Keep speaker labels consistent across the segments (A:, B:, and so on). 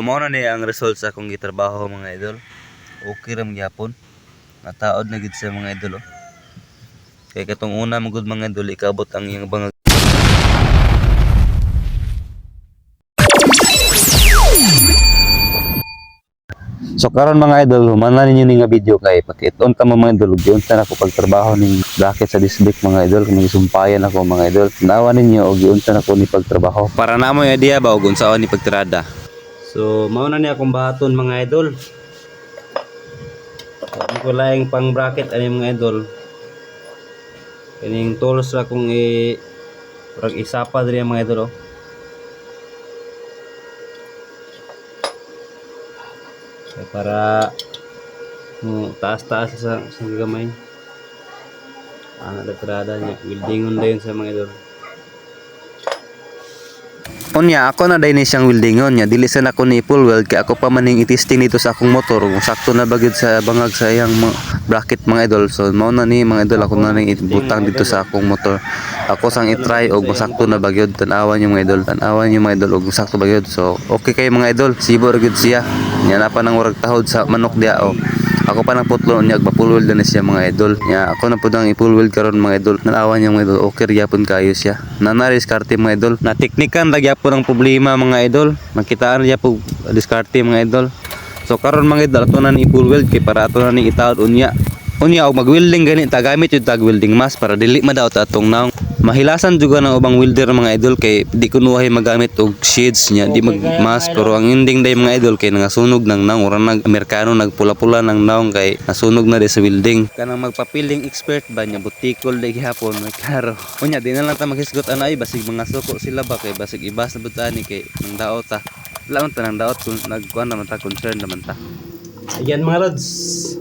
A: Tumaw na ni ang result sa akong gitrabaho mga idol. Okay ram gyapon. Nataod na gid sa mga idol oh. Kay katong una magud mga idol ikabot ang iyang bangag So karon mga idol, humana ninyo ni nga video kay pakiton ta mga idol, giun ta nako pagtrabaho ning bracket sa disbik mga idol, kung sumpayan ako mga idol. Nawa ninyo og giun ta nako ni pagtrabaho. Para na mo idea ba og unsaon ni pagtirada. So mao na ni akong bahaton mga idol. Ako ko laing pang bracket ani mga idol. Kining tools ra kung i Pag isapa diri mga idol oh. Kaya para no, taas-taas sa, sa gamay. Ang latrada niya. Weldingon na yun sa mga idol. Unya, ako na dahil siyang weldingon niya. Dili sa ako ni full weld. Kaya ako pa maning itesting dito sa akong motor. Kung sakto na bagid sa bangag sa iyang bracket mga idol. So, mao na ni mga idol. Ako na ning ibutang dito sa akong motor. Ako sang itry og masakto na bagyod. Tanawan yung mga idol. Tanawan yung mga idol og masakto bagyod. So, okay kayo mga idol. Sibor gud siya. Nya na pa nang warag tahod sa manok diya. Oh. Ako pa nang putlo niya weld na siya mga idol. Nya ako na pud ang i-full weld karon mga idol. Nalawan niya mga idol. Okay gyapon kayo siya. Nana diskarte mga idol. Na teknikan ra gyapon ang problema mga idol. Makitaan ra po diskarte mga idol. So karon mga idol ato na ni weld kay para ato na ni itaod unya. Unya og mag-welding gani ta gamit yung tag mask para dili madaot atong naong. Mahilasan juga ng ubang welder mga idol kay di kunuhay magamit og shades niya di mag mask pero ang ending day mga idol kay nangasunog ng naong ora nag Amerikano nagpula-pula ng naong kay nasunog na di sa welding. Kanang magpapiling expert ba niya butikol di gihapon may klaro. Unya di na lang ta maghisgot anay basig mga suko sila ba kay basig ibas na butani kay nang daot ta. Laon ta nang daot kun nagkuan naman ta concern naman ta.
B: Ayan mga lods.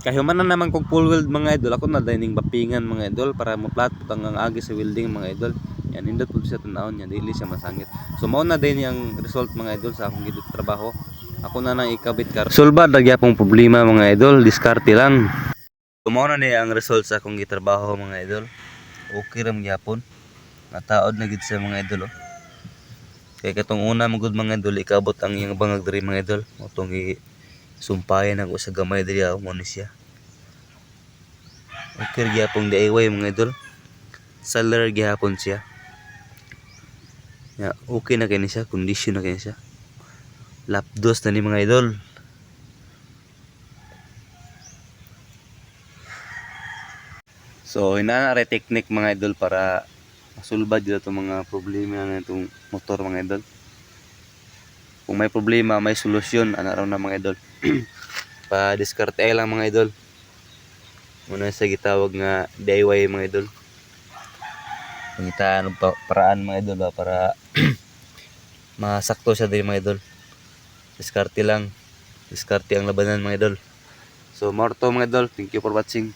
A: Kahuman na naman kog full weld mga idol. Ako na dining bapingan mga idol para maplat putang ang agi sa welding mga idol. Yan indot pud siya tunawon niya dili siya masangit. So mao na din yung result mga idol sa akong gidut trabaho. Ako na nang ikabit kar. Sulbad ra gyapong problema mga idol, diskarte lang. So na ni ang result sa akong gitrabaho mga idol. Okay ram gyapon. Nataod na gid sa mga idol oh. Kaya katong una magud mga idol ikabot ang iyang bangag diri mga idol. Motong i sumpayan ako sa gamay diri ako mo siya. Okay gyapong DIY mga idol. Seller gyapon siya. Ya, okay na kini siya, condition na kini siya. Lapdos na ni mga idol. So, hinanare technique mga idol para masulbad dito itong mga problema na itong motor mga idol. Kung may problema, may solusyon, ano raw na mga idol. Pa-diskarte lang mga idol. Muna sa gitawag nga DIY mga idol. Pangitaan pa paraan mga idol ba para masakto siya din mga idol. Diskarte lang. Diskarte ang labanan mga idol. So, more to mga idol. Thank you for watching.